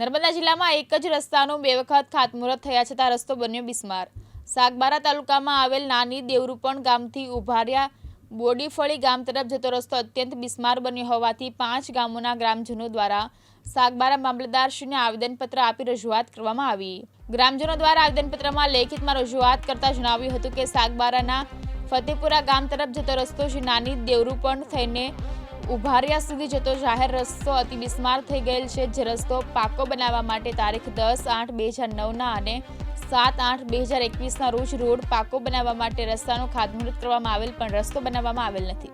નર્મદા જિલ્લામાં એક જ રસ્તાનું બે વખત ખાતમુહૂર્ત થયા છતાં રસ્તો બન્યો બિસ્માર. સાગબારા તાલુકામાં આવેલ નાની દેવરૂપણ ગામથી ઉભાર્યા બોડીફળી ગામ તરફ જતો રસ્તો અત્યંત બિસ્માર બન્યો હોવાથી પાંચ ગામોના ગ્રામજનો દ્વારા સાગબારા મામલતદારશ્રીને આવેદનપત્ર આપી રજૂઆત કરવામાં આવી. ગ્રામજનો દ્વારા આવેદનપત્રમાં લેખિતમાં રજૂઆત કરતા જણાવ્યું હતું કે સાગબારાના ફતેપુરા ગામ તરફ જતો રસ્તો જે નાની દેવરૂપણ થઈને ઉભારિયા સુધી જતો જાહેર રસ્તો અતિ બિસ્માર થઈ ગયેલ છે, જે રસ્તો પાકો બનાવવા માટે તારીખ દસ આઠ બે હજાર નવના અને સાત આઠ બે હજાર એકવીસના રોજ રોડ પાકો બનાવવા માટે રસ્તાનું ખાતમુહૂર્ત કરવામાં આવેલ, પણ રસ્તો બનાવવામાં આવેલ નથી.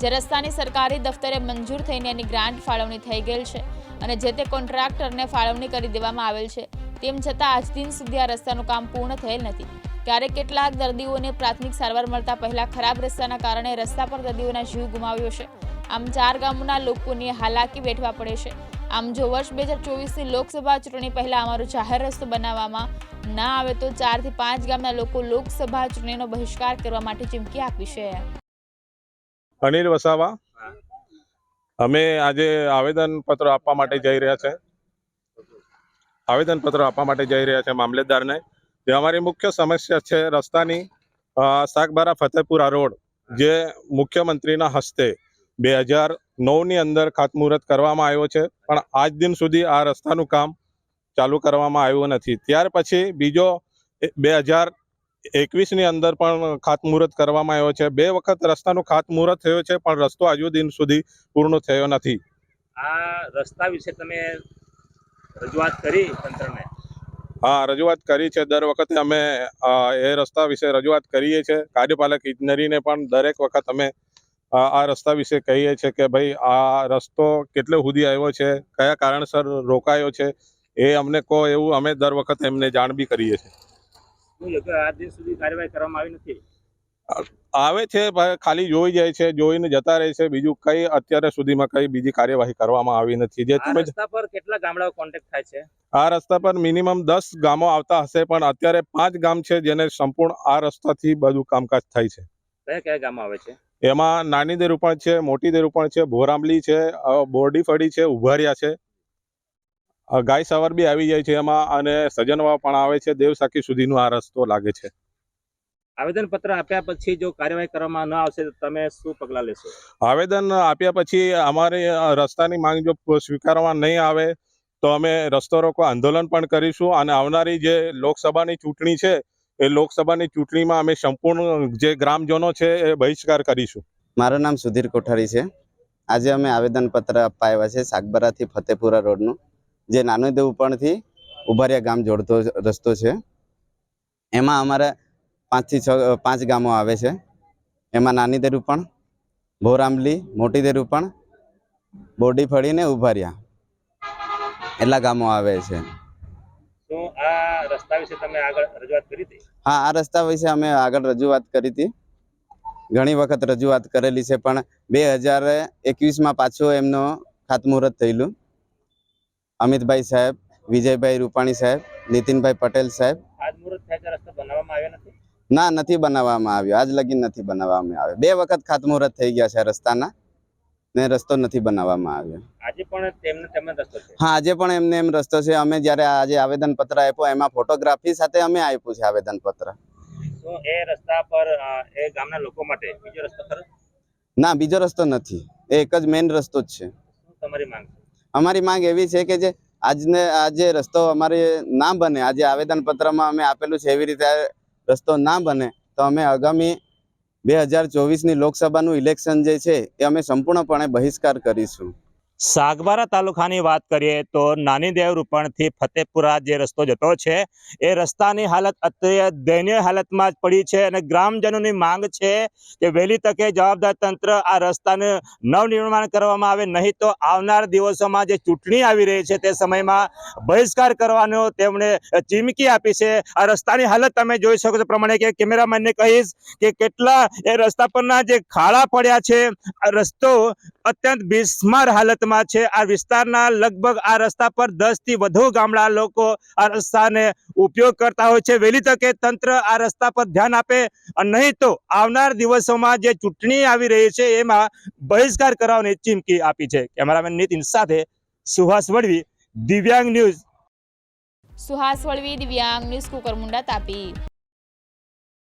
જે રસ્તાની સરકારી દફતરે મંજૂર થઈને એની ગ્રાન્ટ ફાળવણી થઈ ગયેલ છે અને જે તે કોન્ટ્રાક્ટરને ફાળવણી કરી દેવામાં આવેલ છે, તેમ છતાં આજ દિન સુધી આ રસ્તાનું કામ પૂર્ણ થયેલ નથી. ક્યારેક કેટલાક દર્દીઓને પ્રાથમિક સારવાર મળતા પહેલા ખરાબ રસ્તાના કારણે રસ્તા પર દર્દીઓના જીવ ગુમાવ્યો છે. આમ ચાર ગામોના લોકોની હાલાકી વેઠવા પડે છે. આમ જો વર્ષ બે હજાર ચોવીસની લોકસભા ચૂંટણી પહેલાં અમારો જાહેર રસ્તો બનાવવામાં ના આવે તો ચારથી પાંચ ગામના લોકો લોકસભા ચૂંટણીનો બહિષ્કાર કરવા માટે ચીમકી આપી છે. અનિલ વસાવા. અમે આજે આવેદન પત્ર આપવા માટે જઈ રહ્યા છે. આવેદન પત્ર આપવા માટે જઈ રહ્યા છે મામલેદારને. જે અમારી મુખ્ય સમસ્યા છે રસ્તાની શાકબારા સાગબારા ફતેપુરા રોડ જે મુખ્યમંત્રીના હસ્તે બે હજાર નવની અંદર ખાતમુહૂર્ત કરવામાં આવ્યો છે. પણ આજ દિન સુધી આ રસ્તાનું કામ ચાલુ કરવામાં આવ્યું નથી. ત્યાર પછી બીજો બે હજાર એકવીસની અંદર પણ ખાતમુહૂર્ત કરવામાં આવ્યો છે. બે વખત રસ્તાનું ખાતમુહૂર્ત થયો છે પણ રસ્તો હજુ દિન સુધી પૂર્ણ થયો નથી. આ રસ્તા વિશે તમે રજૂઆત કરી તંત્રને? હા રજૂઆત કરી છે. દર વખતે અમે એ રસ્તા વિશે રજૂઆત કરીએ છીએ. કાર્યપાલક ઇજનેરીને પણ દરેક વખત અમે આ રસ્તા વિશે કહીએ છીએ કે ભાઈ આ રસ્તો કેટલે સુધી આવ્યો છે કયા કારણસર રોકાયો છે એ અમને કહો એવું અમે દર વખત એમને જાણ બી કરીએ છીએ. આવી છે ખાલી જોઈ જાય છે જોઈને જતા રહે છે બીજું કઈ અત્યારે સુધીમાં કઈ બીજી કાર્યવાહી કરવામાં આવી નથી. જે તમે રસ્તા પર કેટલા ગામડાઓ કોન્ટેક્ટ થાય છે? આ રસ્તા પર મિનિમમ દસ ગામો આવતા હશે પણ અત્યારે પાંચ ગામ છે જેને સંપૂર્ણ આ રસ્તાથી બધું કામકાજ થાય છે. કયા કયા ગામ આવે છે? એમાં નાની દેરુપણ છે મોટી દેરુપણ છે ભોરામલી છે બોરડી ફળી છે ઉભારિયા છે. ગાય સવાર બી આવી જાય છે એમાં અને સજનવા પણ આવે છે દેવસાખી સુધીનો આ રસ્તો લાગે છે. આવેદન પત્ર આપ્યા પછી જો કાર્યવાહી કરવામાં ન આવશે તો તમે શું પગલાં લેશો? આવેદન આપ્યા પછી અમારી રસ્તાની માંગ જો સ્વીકારવામાં નહીં આવે તો અમે રસ્તો રોકો આંદોલન પણ કરીશું અને આવનારી જે લોકસભાની ચૂંટણી છે એ લોકસભાની ચૂંટણીમાં અમે સંપૂર્ણ જે ગ્રામજનો છે એ બહિષ્કાર કરીશું. મારું નામ સુધીર કોઠારી છે. આજે અમે આવેદનપત્ર આપવા આવ્યા છે સાગબરાથી ફતેપુરા રોડનું. જે નાનું દેવપણથી ઉભારિયા ગામ જોડતો રસ્તો છે. એમાં અમારે પાંચથી છ, પાંચ ગામો આવે છે. એમાં નાની દેરુપણ ભોરામલી મોટી દેરુપણ બોડી ફળીને ઉભારિયા. એટલા ગામો આવે છે. આ રસ્તા વિશે તમે આગળ રજૂઆત કરી હતી? હા આ રસ્તા વિશે અમે આગળ રજૂઆત કરી હતી. ઘણી વખત રજૂઆત કરેલી છે પણ બે હજાર એકવીસમાં પાછું એમનો ખાતમુહૂર્ત થયેલું. અમિતભાઈ સાહેબ વિજયભાઈ રૂપાણી સાહેબ નીતિનભાઈ પટેલ સાહેબ. આજ મુહૂર્ત થાય છે રસ્તો બનાવવામાં આવ્યો નથી? ના નથી બનાવવામાં આવ્યો. આજ લગીન નથી બનાવવામાં આવ્યો. બે વખત ખાતમુહૂર્ત થઈ ગયા છે રસ્તાના. ને રસ્તો નથી બનાવવામાં આવ્યો. આજે પણ તેમને તેમને રસ્તો છે? હા આજે પણ એમને એમ રસ્તો છે. અમે જ્યારે આજે આવેદન પત્ર આપ્યો એમાં ફોટોગ્રાફી સાથે અમે આપ્યું છે આવેદન પત્ર એ રસ્તા પર એ ગામના લોકો માટે બીજો રસ્તો ખરો? ના બીજો રસ્તો નથી. એ એક જ મેઇન રસ્તો જ છે. તમારી માંગ અમારી માંગ એવી છે કે જે આજને આજે રસ્તો અમારે ના બને આજે આવેદન પત્રમાં અમે આપેલું છે એવી રીતે રસ્તો ના બને તો અમે આગામી બે હજાર ચોવીસની લોકસભાનું ઇલેક્શન જે છે એ અમે સંપૂર્ણપણે બહિષ્કાર કરીશું. સાગબારા તાલુકાની વાત કરીએ તો નાની દેવ રૂપણથી ફતેપુરા જે રસ્તો જતો છે, એ રસ્તાની હાલત અત્યારે દયનીય હાલતમાં જ પડી છે અને ગ્રામજનોની માંગ છે કે વહેલી તકે જવાબદાર તંત્ર આ રસ્તાનું નવનિર્માણ કરવામાં આવે. નહીં તો આવનાર દિવસોમાં જે ચૂંટણી આવી રહી છે તે સમયમાં બહિષ્કાર કરવાનો તેમણે ચીમકી આપી છે. આ રસ્તાની હાલત તમે જોઈ શકો છો પ્રમાણે કે કેમેરામેનને કહીશ કે કેટલા એ રસ્તા પરના જે ખાડા પડ્યા છે, આ રસ્તો અત્યંત બિસ્માર હાલતમાં છે. આ વિસ્તારના લગભગ આ રસ્તા પર દસથી વધુ ગામડા લોકો આ રસ્તાને ઉપયોગ કરતા હોય છે. વહેલી તકે તંત્ર આ રસ્તા પર ધ્યાન આપે નહીં તો આવનાર દિવસોમાં જે ચૂંટણી આવી રહી છે એમાં બહિષ્કાર કરવાની ચીમકી આપી છે. કેમેરામેન નીતિન સાથે સુહાસ વડવી દિવ્યાંગ ન્યૂઝ. સુહાસ વળવી, દિવ્યાંગ ન્યૂઝ કુકરમુંડા તાપી.